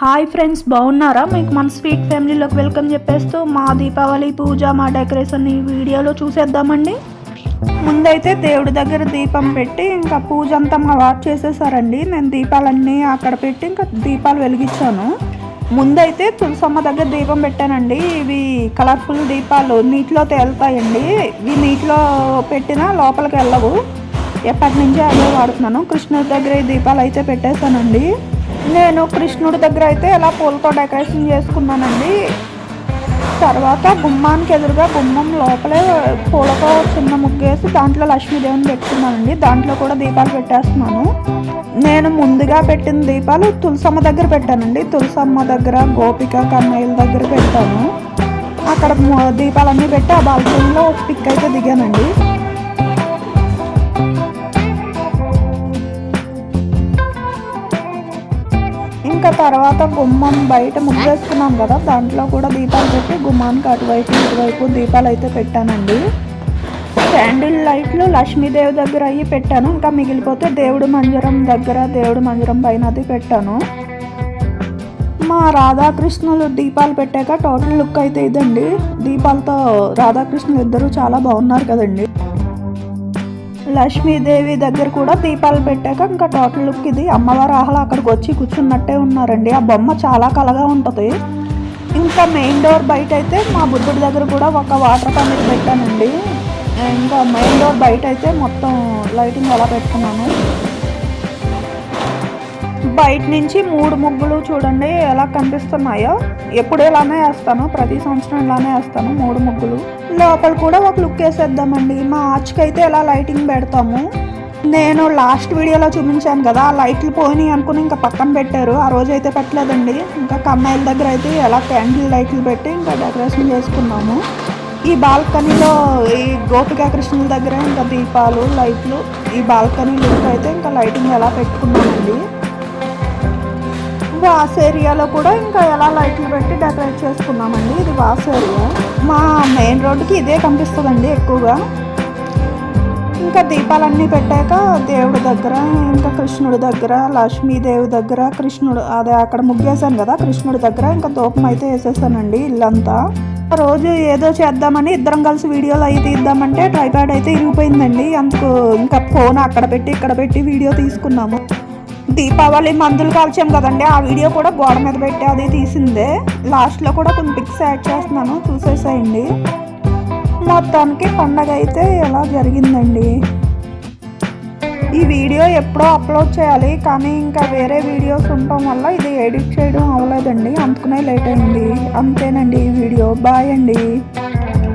Hi friends బాగున్నారా? మీకు మన స్వీట్ ఫ్యామిలీలోకి వెల్కమ్ చెప్పేస్తూ మా దీపావళి పూజ మా డెకరేషన్ ఈ వీడియోలో చూసేద్దామండి. ముందైతే దేవుడి దగ్గర దీపం పెట్టి ఇంకా పూజ అంతా మా వారు చేసేసారండి. నేను దీపాలన్నీ అక్కడ పెట్టి ఇంకా దీపాలు వెలిగించాను. ముందైతే తులసమ్మ దగ్గర దీపం పెట్టానండి. ఇవి కలర్ఫుల్ దీపాలు నీటిలో తేలుతాయండి ఇవి నీటిలో పెట్టినా లోపలికి వెళ్ళవు. ఎప్పటి నుంచో అదే వాడుతున్నాను. కృష్ణుడి దగ్గర ఈ దీపాలు అయితే పెట్టేశానండి. నేను కృష్ణుడి దగ్గర అయితే ఇలా పూలతో డెకరేషన్ చేసుకున్నానండి. తర్వాత గుమ్మానికి ఎదురుగా గుమ్మం లోపలే పూలతో చిన్న ముగ్గేసి దాంట్లో లక్ష్మీదేవిని పెట్టుకున్నానండి. దాంట్లో కూడా దీపాలు పెట్టేస్తున్నాను. నేను ముందుగా పెట్టిన దీపాలు తులసమ్మ దగ్గర పెట్టానండి. తులసమ్మ దగ్గర గోపిక కన్నయ్యల దగ్గర పెట్టాను. అక్కడ దీపాలన్నీ పెట్టి ఆ బాల్కనీలో పిక్ అయితే దిగానండి. ఇంకా తర్వాత గుమ్మం బయట ముగ్గేసుకున్నాం కదా దాంట్లో కూడా దీపాలు పెట్టి గుమ్మానికి అటువైపు ఇటువైపు దీపాలు అయితే పెట్టానండి క్యాండిల్ లైట్లు లక్ష్మీదేవి దగ్గర అయ్యి పెట్టాను ఇంకా మిగిలిపోతే దేవుడు మంజరం దగ్గర దేవుడు మంజరం పైన అది పెట్టాను. మా రాధాకృష్ణులు దీపాలు పెట్టాక టోటల్ లుక్ అయితే ఇదండి. దీపాలతో రాధాకృష్ణులు ఇద్దరు చాలా బాగున్నారు కదండి. లక్ష్మీదేవి దగ్గర కూడా దీపాలు పెట్టాక ఇంకా టోటల్ లుక్ ఇది. అమ్మవారు ఆహ్లా అక్కడికి వచ్చి కూర్చున్నట్టే ఉన్నారండి. ఆ బొమ్మ చాలా కలగా ఉంటుంది. ఇంకా మెయిన్ డోర్ బయట అయితే మా బుద్ధుడి దగ్గర కూడా ఒక వాటర్ పందిరి పెట్టానండి. ఇంకా మెయిన్ డోర్ బయట అయితే మొత్తం లైటింగ్ ఎలా పెట్టుకున్నాను. బయట నుంచి మూడు ముగ్గులు చూడండి ఎలా కనిపిస్తున్నాయో. ఎప్పుడు ఇలానే వేస్తాను ప్రతి సంవత్సరం ఇలానే వేస్తాను మూడు ముగ్గులు. లోపల కూడా ఒక లుక్ వేసేద్దామండి. మా ఆర్చ్కి అయితే ఎలా లైటింగ్ పెడతాము. నేను లాస్ట్ వీడియోలో చూపించాను కదా ఆ లైట్లు పోయినాయి అనుకుని ఇంకా పక్కన పెట్టారు. ఆ రోజు అయితే పెట్టలేదండి. ఇంకా కమ్మాయిల దగ్గర అయితే ఎలా క్యాండిల్ లైట్లు పెట్టి ఇంకా డెకరేషన్ చేసుకున్నాము. ఈ బాల్కనీలో ఈ గోపికాకృష్ణుల దగ్గర ఇంకా దీపాలు లైట్లు ఈ బాల్కనీ లుక్ అయితే ఇంకా లైటింగ్ ఎలా పెట్టుకున్నామండి. వాస్ ఏరియాలో కూడా ఇంకా ఎలా లైట్లు పెట్టి డెకరేట్ చేసుకున్నామండి. ఇది వాస్ ఏరియా మా మెయిన్ రోడ్డుకి ఇదే కనిపిస్తుందండి ఎక్కువగా. ఇంకా దీపాలన్నీ పెట్టాక దేవుడి దగ్గర ఇంకా కృష్ణుడి దగ్గర లక్ష్మీదేవి దగ్గర కృష్ణుడు అదే అక్కడ ముగ్గేశాను కదా కృష్ణుడి దగ్గర ఇంకా దూపం అయితే వేసేసానండి ఇల్లంతా. రోజు ఏదో చేద్దామని ఇద్దరం కలిసి వీడియోలు అవి తీద్దామంటే ట్రైపాడ్ అయితే ఇరిగిపోయిందండి. అందుకు ఇంకా ఫోన్ అక్కడ పెట్టి ఇక్కడ పెట్టి వీడియో తీసుకున్నాము. దీపావళి మందులు కాల్చాం కదండి. ఆ వీడియో కూడా గోడ మీద పెట్టి అది తీసిందే. లాస్ట్లో కూడా కొన్ని పిక్స్ యాడ్ చేస్తున్నాను. చూసేసేయండి. మొత్తానికి పండగ అయితే ఎలా జరిగిందండి? ఈ వీడియో ఎప్పుడో అప్లోడ్ చేయాలి. కానీ ఇంకా వేరే వీడియోస్ ఉండటం వల్ల ఇది ఎడిట్ చేయడం అవ్వలేదండి. అందుకనే లేట్ అయింది. అంతేనండి ఈ వీడియో. బాయ్ అండి.